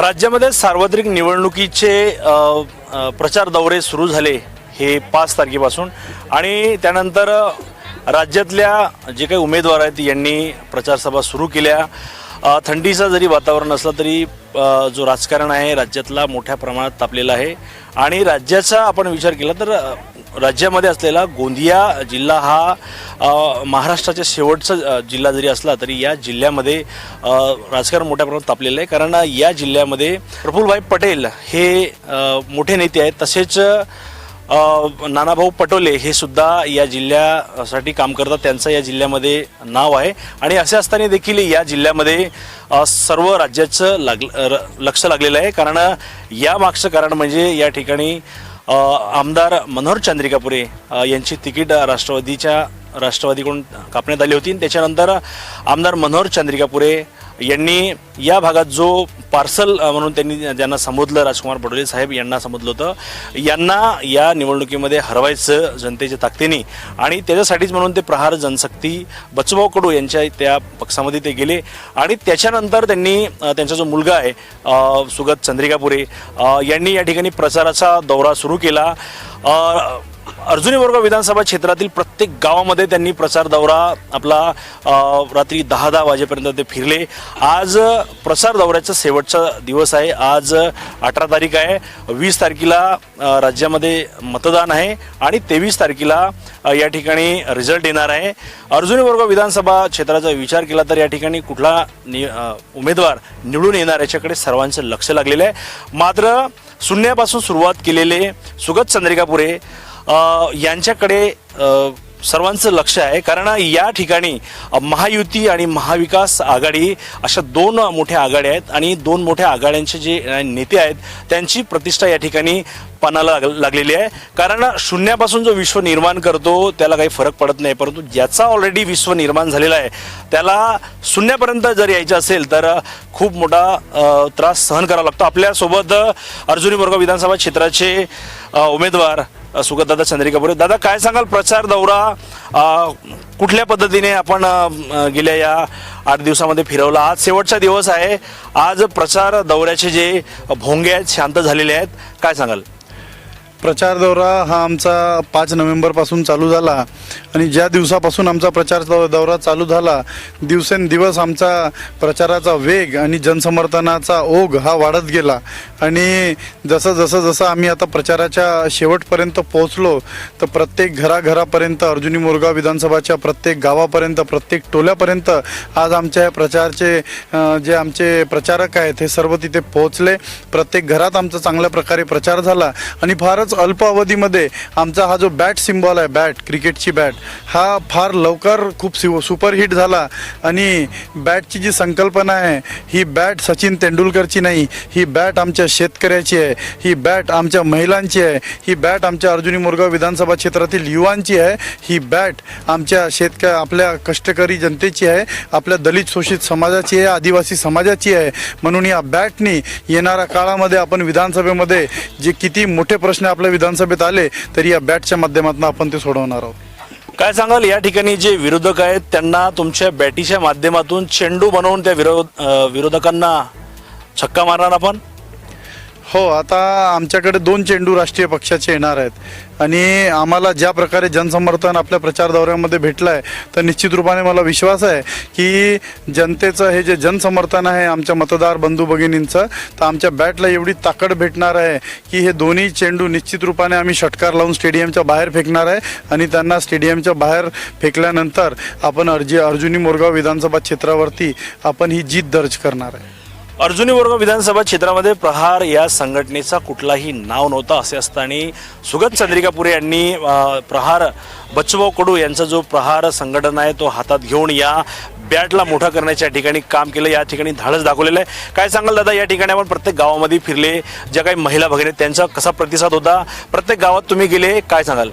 राज्यामध्ये सार्वत्रिक निवडणुकीचे प्रचार दौरे सुरू झाले हे पाच तारखेपासून. आणि त्यानंतर राज्यातल्या जे काही उमेदवार आहेत यांनी प्रचारसभा सुरू केल्या. थंडीचं जरी वातावरण असलं तरी जो राजकारण आहे राज्यातला मोठ्या प्रमाणात तापलेला आहे. आणि राज्याचा आपण विचार केला तर राज्यामध्ये असलेला गोंदिया जिल्हा हा महाराष्ट्राच्या शेवटचा जिल्हा जरी असला तरी या जिल्ह्यामध्ये राजकारण मोठ्या प्रमाणात तापलेलं आहे. कारण या जिल्ह्यामध्ये प्रफुल्लभाई पटेल हे मोठे नेते आहेत. तसेच नानाभाऊ पटोले हे सुद्धा या जिल्ह्यासाठी काम करतात. त्यांचं या जिल्ह्यामध्ये नाव आहे. आणि असे असताना देखील या जिल्ह्यामध्ये सर्व राज्याचं लाग र- लक्ष लागलेलं आहे. कारण या मागचं कारण म्हणजे या ठिकाणी आमदार मनोहर चांद्रिकापुरे यांची तिकीट राष्ट्रवादीच्या राष्ट्रवादीकडून कापण्यात आली होती. त्याच्यानंतर आमदार मनोहर चांद्रिकापुरे यांनी या भागात जो पार्सल म्हणून त्यांनी ज्यांना संबोधलं राजकुमार बडोले साहेब यांना संबोधलं होतं यांना या निवडणुकीमध्ये हरवायचं जनतेच्या ताकदीने आणि त्याच्यासाठीच म्हणून ते प्रहार जनशक्ती बच्चूभाऊ कडू यांच्या त्या पक्षामध्ये ते गेले आणि त्याच्यानंतर त्यांनी त्यांचा जो मुलगा आहे सुगत चंद्रिकापुरे यांनी या ठिकाणी प्रचाराचा दौरा सुरू केला. अर्जुनी वर्ग विधानसभा क्षेत्रातील प्रत्येक गावामध्ये त्यांनी प्रचार दौरा आपला रात्री दहा दहा वाजेपर्यंत ते फिरले. आज प्रसार दौऱ्याचा शेवटचा दिवस आहे. आज अठरा तारीख आहे. वीस तारखेला राज्यामध्ये मतदान आहे आणि तेवीस तारखेला या ठिकाणी रिझल्ट येणार आहे. अर्जुनी वर्ग विधानसभा क्षेत्राचा विचार केला तर या ठिकाणी कुठला नि उमेदवार निवडून येणार याच्याकडे सर्वांचं लक्ष लागलेलं आहे. मात्र शून्यापासून सुरुवात केलेले सुगत चंद्रिकापुरे यांच्याकडे सर्वांचं लक्ष आहे. कारण या ठिकाणी महायुती आणि महाविकास आघाडी अशा दोन मोठ्या आघाड्या आहेत आणि दोन मोठ्या आघाड्यांचे जे नेते आहेत त्यांची प्रतिष्ठा या ठिकाणी पणाला लाग लागलेली आहे. कारण शून्यापासून जो विश्व निर्माण करतो त्याला काही फरक पडत नाही. परंतु ज्याचा ऑलरेडी विश्व निर्माण झालेला आहे त्याला शून्यापर्यंत जर यायचं असेल तर खूप मोठा त्रास सहन करावा लागतो. आपल्यासोबत अर्जुनी वर्ग विधानसभा क्षेत्राचे उमेदवार सुगतदादा चंद्रिकापुरे दादा काय सांगाल प्रचार दौरा? कुठल्या पद्धतीने आपण गेल्या या आठ दिवसामध्ये फिरवला? आज शेवटचा दिवस आहे. आज प्रचार दौऱ्याचे जे भोंगे आहेत शांत झालेले आहेत. काय सांगाल? प्रचार दौरा हा आमचा पाच नोव्हेंबरपासून चालू झाला. आणि ज्या दिवसापासून आमचा प्रचार दौरा चालू झाला दिवसेंदिवस आमचा प्रचाराचा वेग आणि जनसमर्थनाचा ओघ हा वाढत गेला. आणि जसं जसं जसं आम्ही आता प्रचाराच्या शेवटपर्यंत पोहोचलो तर प्रत्येक घराघरापर्यंत अर्जुनी मोरगाव विधानसभाच्या प्रत्येक गावापर्यंत प्रत्येक टोल्यापर्यंत आज आमच्या या प्रचारचे जे आमचे प्रचारक आहेत हे सर्व तिथे पोहोचले. प्रत्येक घरात आमचा चांगल्या प्रकारे प्रचार झाला. आणि फारच अल्प अवधीमध्ये आमचा हा जो बॅट सिम्बॉल आहे बॅट क्रिकेटची बॅट हा फार लवकर खूप सु सुपरहिट झाला. आणि बॅटची जी संकल्पना आहे ही बॅट सचिन तेंडुलकरची नाही ही बॅट आमच्या शेतकऱ्याची आहे ही बॅट आमच्या महिलांची आहे ही बॅट आमच्या अर्जुनी मोरगाव विधानसभा क्षेत्रातील युवांची आहे ही बॅट आमच्या शेतक आपल्या कष्टकरी जनतेची आहे आपल्या दलित शोषित समाजाची आहे आदिवासी समाजाची आहे. म्हणून या बॅटनी येणाऱ्या काळामध्ये आपण विधानसभेमध्ये जे किती मोठे प्रश्न आपल्या आपल्या विधानसभेत आले तरी या बॅटच्या माध्यमातून आपण ते सोडवणार आहोत. काय सांगाल? या ठिकाणी जे विरोधक आहेत त्यांना तुमच्या बॅटीच्या माध्यमातून चेंडू बनवून त्या विरोध विरोधकांना छक्का मारणार आपण? हो आता आमच्याकडे दोन चेंडू राष्ट्रीय पक्षाचे येणार आहेत. आणि आम्हाला ज्या प्रकारे जनसमर्थन आपल्या प्रचार दौऱ्यामध्ये भेटलं आहे तर निश्चित रूपाने मला विश्वास आहे की जनतेचं हे जे जनसमर्थन आहे आमच्या मतदार बंधू भगिनींचं तर आमच्या बॅटला एवढी ताकद भेटणार आहे की हे दोन्ही चेंडू निश्चित रूपाने आम्ही षटकार लावून स्टेडियमच्या बाहेर फेकणार आहे. आणि त्यांना स्टेडियमच्या बाहेर फेकल्यानंतर आपण अर्जी अर्जुनी मोरगाव विधानसभा क्षेत्रावरती आपण ही जीत दर्ज करणार आहे. अर्जुनी वर्ग विधानसभा क्षेत्रामध्ये प्रहार या संघटनेचा कुठलाही नाव नव्हता असे असताना सुगत चंद्रिकापुरे यांनी प्रहार बच्चूभाऊ कडू यांचा जो प्रहार संघटना आहे तो हातात घेऊन या बॅटला मोठा करण्याच्या ठिकाणी काम केलं. या ठिकाणी धाडस दाखवलेलं आहे. काय सांगाल दादा या ठिकाणी आपण प्रत्येक गावामध्ये फिरले ज्या काही महिला भगिनी त्यांचा कसा प्रतिसाद होता? प्रत्येक गावात तुम्ही गेले काय सांगाल?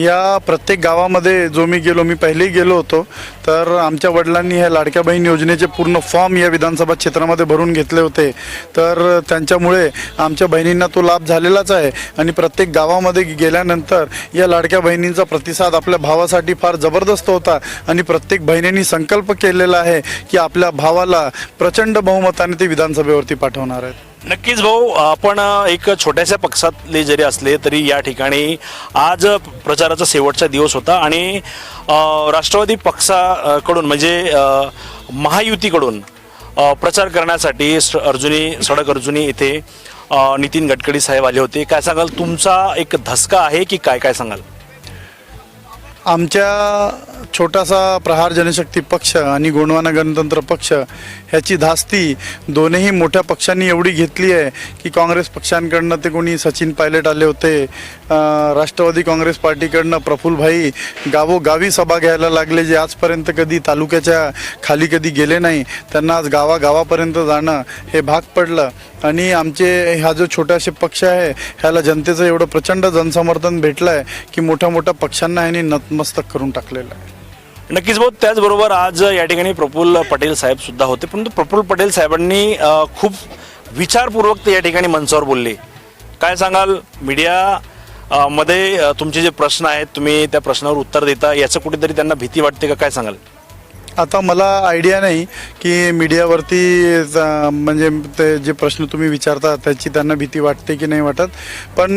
या प्रत्येक गावामध्ये जो मी गेलो मी पहिलेही गेलो होतो तर आमच्या वडिलांनी ह्या लाडक्या बहीण योजनेचे पूर्ण फॉर्म या विधानसभा क्षेत्रामध्ये भरून घेतले होते. तर त्यांच्यामुळे आमच्या बहिणींना तो लाभ झालेलाच आहे आणि प्रत्येक गावामध्ये गेल्यानंतर या लाडक्या बहिणींचा प्रतिसाद आपल्या भावासाठी फार जबरदस्त होता आणि प्रत्येक बहिणींनी संकल्प केलेला आहे की आपल्या भावाला प्रचंड बहुमताने ते विधानसभेवरती पाठवणार आहेत. नक्कीच भाऊ आपण एक छोट्याशा पक्षातले जरी असले तरी या ठिकाणी आज प्रचाराचा शेवटचा दिवस होता आणि राष्ट्रवादी पक्षाकडून म्हणजे महायुतीकडून प्रचार करण्यासाठी स- अर्जुनी सडक अर्जुनी इथे नितीन गडकरी साहेब आले होते. काय सांगाल? तुमचा एक धसका आहे की काय काय सांगाल? आमच्या छोटासा प्रहार जनशक्ती पक्ष आणि गोंडवाना गणतंत्र पक्ष ह्याची धास्ती दोन्ही मोठ्या पक्षांनी एवढी घेतली आहे की काँग्रेस पक्षांकडनं ते कोणी सचिन पायलट आले होते राष्ट्रवादी काँग्रेस पार्टीकडनं प्रफुल्लभाई गावोगावी सभा घ्यायला लागले जे आजपर्यंत कधी तालुक्याच्या खाली कधी गेले नाही त्यांना आज गावागावापर्यंत जाणं हे भाग पडलं. आणि आमचे हा जो छोटासे पक्ष आहे ह्याला जनतेचं एवढं प्रचंड जनसमर्थन भेटलं आहे की मोठ्या मोठ्या पक्षांना ह्यांनी नतमस्तक करून टाकलेलं आहे. नक्कीच भाऊ त्याचबरोबर आज या ठिकाणी प्रफुल्ल पटेल साहेब सुद्धा होते. परंतु प्रफुल्ल पटेल साहेबांनी खूप विचारपूर्वक ते या ठिकाणी मंचावर बोलले. काय सांगाल? मीडिया मध्ये तुमचे जे प्रश्न आहेत तुम्ही त्या प्रश्नावर उत्तर देता याचं कुठेतरी त्यांना भीती वाटते का? काय सांगाल? आता मला आयडिया नाही की मीडियावरती म्हणजे ते जे प्रश्न तुम्ही विचारता त्याची त्यांना भीती वाटते की नाही वाटत. पण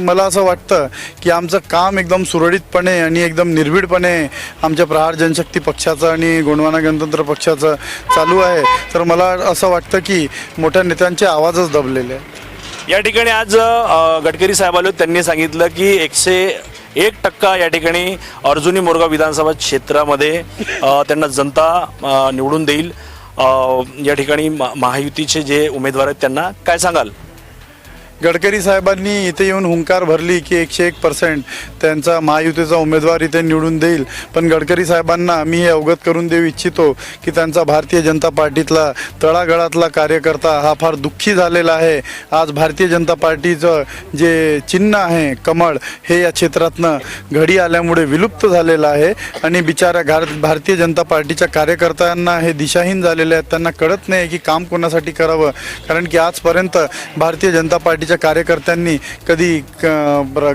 मला असं वाटतं की आमचं काम एकदम सुरळीतपणे आणि एकदम निर्भीडपणे आमच्या प्रहार जनशक्ती पक्षाचं आणि गोंडवाना गणतंत्र पक्षाचं चालू आहे. तर मला असं वाटतं की मोठ्या नेत्यांचे आवाजच दबलेले या ठिकाणी आज गडकरी साहेब आलो त्यांनी सांगितलं की एकशे एक टक्का या ठिकाणी अर्जुनी मोरगाव विधानसभा क्षेत्रामध्ये त्यांना जनता निवडून देईल. या ठिकाणी महायुतीचे जे उमेदवार आहेत त्यांना काय सांगाल? गडकरी साहेबांनी इथे येऊन हुंकार भरली की एकशे एक पर्सेंट त्यांचा महायुतीचा उमेदवार इथे निवडून देईल. पण गडकरी साहेबांना मी हे अवगत करून देऊ इच्छितो की त्यांचा भारतीय जनता पार्टीतला तळागळातला कार्यकर्ता हा फार दुःखी झालेला आहे. आज भारतीय जनता पार्टीचं जे चिन्ह आहे कमळ हे या क्षेत्रातनं घडी आल्यामुळे विलुप्त झालेलं आहे. आणि बिचाऱ्या घार भारतीय जनता पार्टीच्या कार्यकर्त्यांना हे दिशाहीन झालेले आहेत. त्यांना कळत नाही की काम कोणासाठी करावं. कारण की आजपर्यंत भारतीय जनता पार्टीच्या कार्यकर्त्यांनी कधी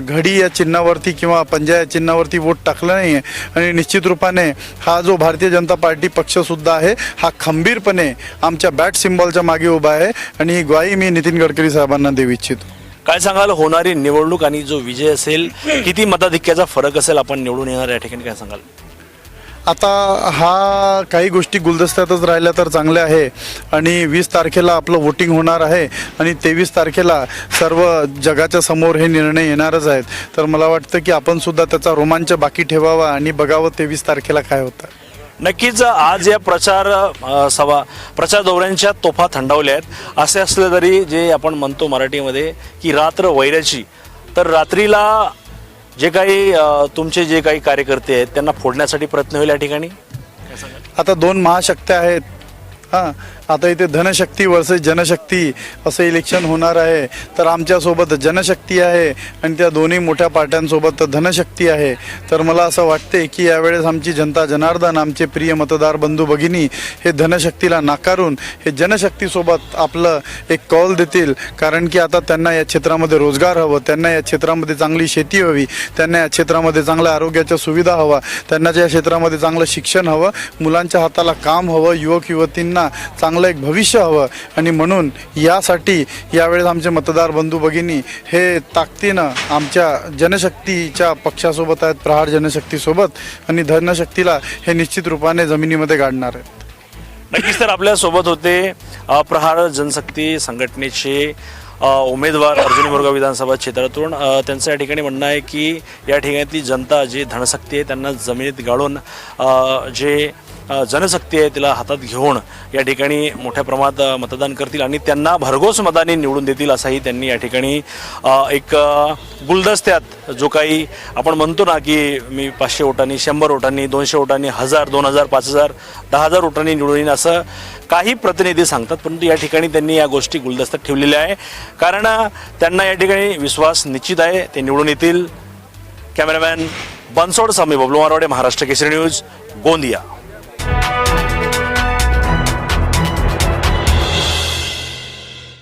घडी या चिन्हावरती किंवा पंजा या चिन्हावरती वोट टाकलं नाही आहे आणि निश्चित रूपाने हा जो भारतीय जनता पार्टी पक्षसुद्धा आहे हा खंबीरपणे आमच्या बॅट सिम्बॉलच्या मागे उभा आहे. आणि ही ग्वाही मी नितीन गडकरी साहेबांना देऊ इच्छितो. काय सांगाल होणारी निवडणूक आणि जो विजय असेल किती मताधिक्याचा फरक असेल आपण निवडून येणार या ठिकाणी? काय सांगाल? आता हा काही गोष्टी गुलदस्त्यातच राहिल्या तर चांगल्या आहे. आणि वीस तारखेला आपलं वोटिंग होणार आहे. आणि तेवीस तारखेला सर्व जगाच्या समोर हे निर्णय येणारच आहेत. तर मला वाटतं की आपण सुद्धा त्याचा रोमांच बाकी ठेवावा आणि बघावं तेवीस तारखेला काय होतं. नक्कीच आज या प्रचार अ, सभा प्रचार दौऱ्यांच्या तोफा थंडावल्या आहेत. असे असले तरी जे आपण म्हणतो मराठीमध्ये की रात्र वैराची तर रात्रीला जे काही तुमचे जे काही कार्यकर्ते आहेत त्यांना फोडण्यासाठी प्रयत्न होईल या ठिकाणी? आता दोन महाशक्त्या आहेत. हां आता इथे धनशक्ती वर्सेस जनशक्ती असं इलेक्शन होणार आहे. तर आमच्यासोबत जनशक्ती आहे आणि त्या दोन्ही मोठ्या पार्ट्यांसोबत धनशक्ती आहे. तर मला असं वाटते की यावेळेस आमची जनता जनार्दन आमचे प्रिय मतदार बंधू भगिनी हे धनशक्तीला नाकारून हे जनशक्तीसोबत आपलं एक कॉल देतील. कारण की आता त्यांना या क्षेत्रामध्ये रोजगार हवं त्यांना या क्षेत्रामध्ये चांगली शेती हवी त्यांना या क्षेत्रामध्ये चांगल्या आरोग्याच्या सुविधा हवा त्यांना या क्षेत्रामध्ये चांगलं शिक्षण हवं मुलांच्या हाताला काम हवं युवक युवतींना चांगलं एक भविष्य हवं. आणि म्हणून यासाठी यावेळेस आमचे मतदार बंधू भगिनी हे ताकदीनं आमच्या जनशक्तीच्या पक्षासोबत आहेत प्रहार जनशक्तीसोबत आणि धनशक्तीला हे निश्चित रूपाने जमिनीमध्ये गाडणार आहेत. नक्कीच तर आपल्यासोबत होते प्रहार जनशक्ती संघटनेचे उमेदवार अर्जुन मोरगाव विधानसभा क्षेत्रातून. त्यांचं या ठिकाणी म्हणणं आहे की या ठिकाणी जनता जी धनशक्ती आहे त्यांना जमिनीत गाळून जे जनशक्ती आहे तिला हातात घेऊन या ठिकाणी मोठ्या प्रमाणात मतदान करतील आणि त्यांना भरघोस मताने निवडून देतील असाही त्यांनी या ठिकाणी एक गुलदस्त्यात जो काही आपण म्हणतो ना की मी पाचशे वोटांनी शंभर वोटांनी दोनशे वोटांनी हजार दोन हजार पाच हजार दहा हजार ओटांनी निवडून येईन असं काही प्रतिनिधी सांगतात. परंतु या ठिकाणी त्यांनी या गोष्टी गुलदस्त्यात ठेवलेल्या आहे. कारण त्यांना या ठिकाणी विश्वास निश्चित आहे. ते निवडून येतील. Cameraman Bansod Swami Bablu Marwade Maharashtra Kesari news Gondia.